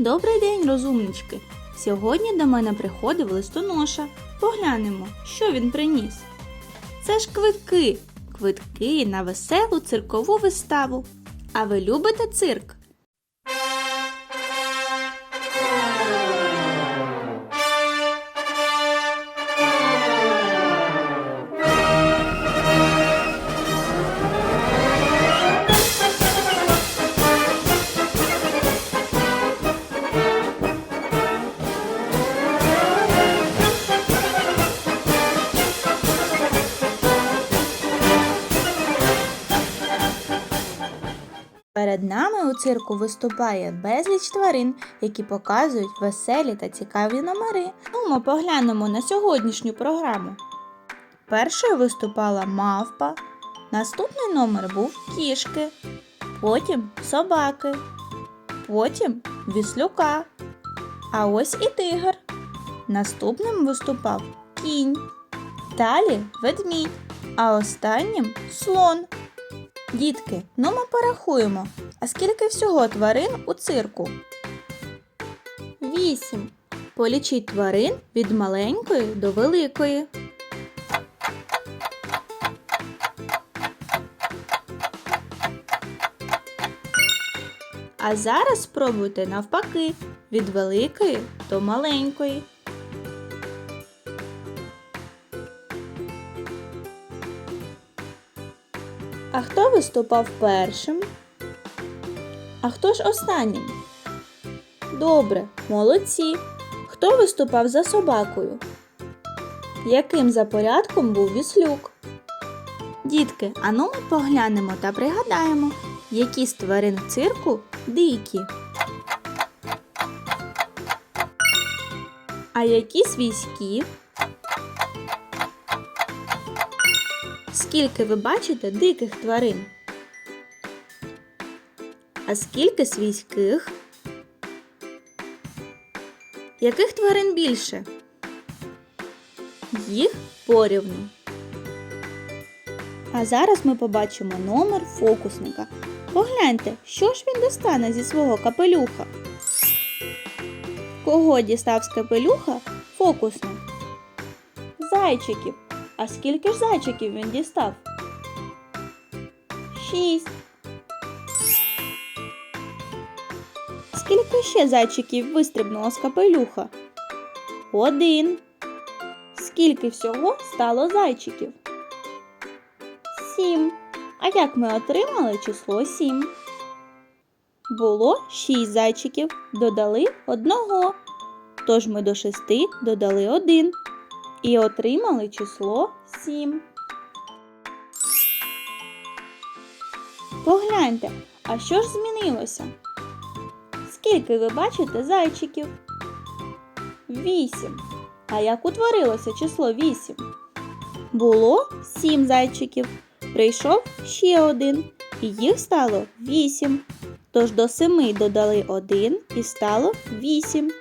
Добрий день, розумнички! Сьогодні до мене приходив листоноша. Поглянемо, що він приніс. Це ж квитки. Квитки на веселу циркову виставу. А ви любите цирк? Перед нами у цирку виступає безліч тварин, які показують веселі та цікаві номери. Ну, ми поглянемо на сьогоднішню програму. Першою виступала мавпа, наступний номер був кішки, потім собаки, потім віслюка. А ось і тигр. Наступним виступав кінь, далі ведмідь, а останнім слон. Дітки, ну ми порахуємо. А скільки всього тварин у цирку? Вісім. Полічіть тварин від маленької до великої. А зараз спробуйте навпаки від великої до маленької. А хто виступав першим? А хто ж останнім? Добре, молодці. Хто виступав за собакою? Яким за порядком був віслюк? Дітки, ану ми поглянемо та пригадаємо, які з тварин в цирку дикі. А які свійські? Скільки ви бачите диких тварин? А скільки свійських? Яких тварин більше? Їх порівну. А зараз ми побачимо номер фокусника. Погляньте, що ж він достане зі свого капелюха. Кого дістав з капелюха фокусник? Зайчиків. А скільки ж зайчиків він дістав? Шість. Скільки ще зайчиків вистрибнуло з капелюха? Один. Скільки всього стало зайчиків? Сім. А як ми отримали число сім? Було шість зайчиків, додали одного. Тож ми до шести додали один і отримали число 7. Погляньте, а що ж змінилося? Скільки ви бачите зайчиків? 8. А як утворилося число 8? Було 7 зайчиків. Прийшов ще один, і їх стало 8. Тож до 7 додали 1 і стало 8.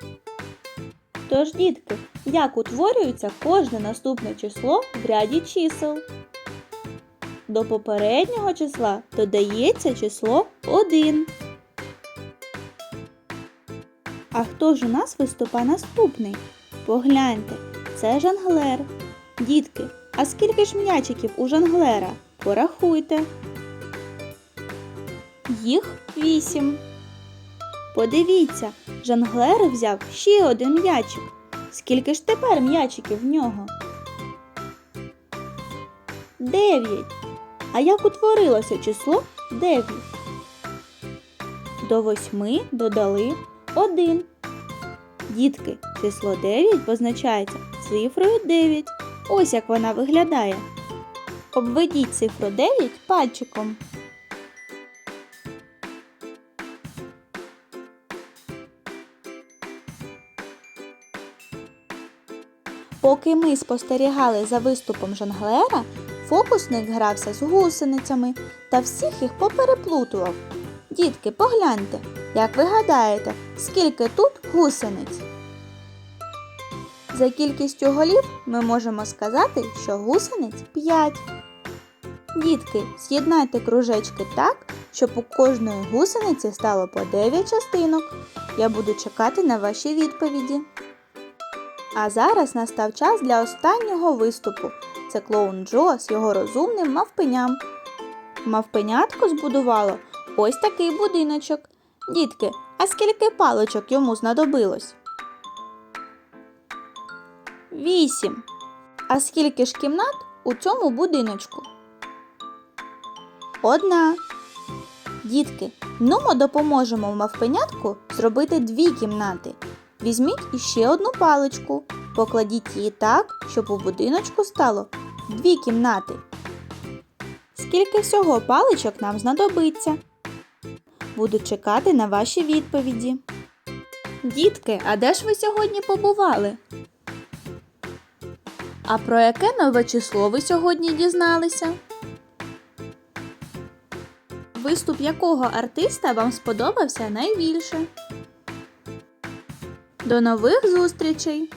Тож, дітки, як утворюється кожне наступне число в ряді чисел? До попереднього числа додається число 1. А хто ж у нас виступа наступний? Погляньте, це жонглер. Дітки, а скільки ж м'ячиків у жонглера? Порахуйте. Їх 8. Подивіться, жонглер взяв ще один м'ячик. Скільки ж тепер м'ячиків в нього? Дев'ять. А як утворилося число 9? До восьми додали 1. Дітки, число 9 позначається цифрою 9. Ось як вона виглядає. Обведіть цифру 9 пальчиком. Поки ми спостерігали за виступом жонглера, фокусник грався з гусеницями та всіх їх попереплутував. Дітки, погляньте, як ви гадаєте, скільки тут гусениць? За кількістю голів ми можемо сказати, що гусениць 5. Дітки, з'єднайте кружечки так, щоб у кожної гусениці стало по 9 частинок Я буду чекати на ваші відповіді. А зараз настав час для останнього виступу. Це клоун Джо з його розумним мавпеням. Мавпенятко збудувало ось такий будиночок. Дітки, а скільки паличок йому знадобилось? Вісім. А скільки ж кімнат у цьому будиночку? Одна. Дітки, ну ми допоможемо мавпенятку зробити дві кімнати. Візьміть іще одну паличку, покладіть її так, щоб у будиночку стало дві кімнати. Скільки всього паличок нам знадобиться? Буду чекати на ваші відповіді. Дітки, а де ж ви сьогодні побували? А про яке нове число ви сьогодні дізналися? Виступ якого артиста вам сподобався найбільше? До нових зустрічей!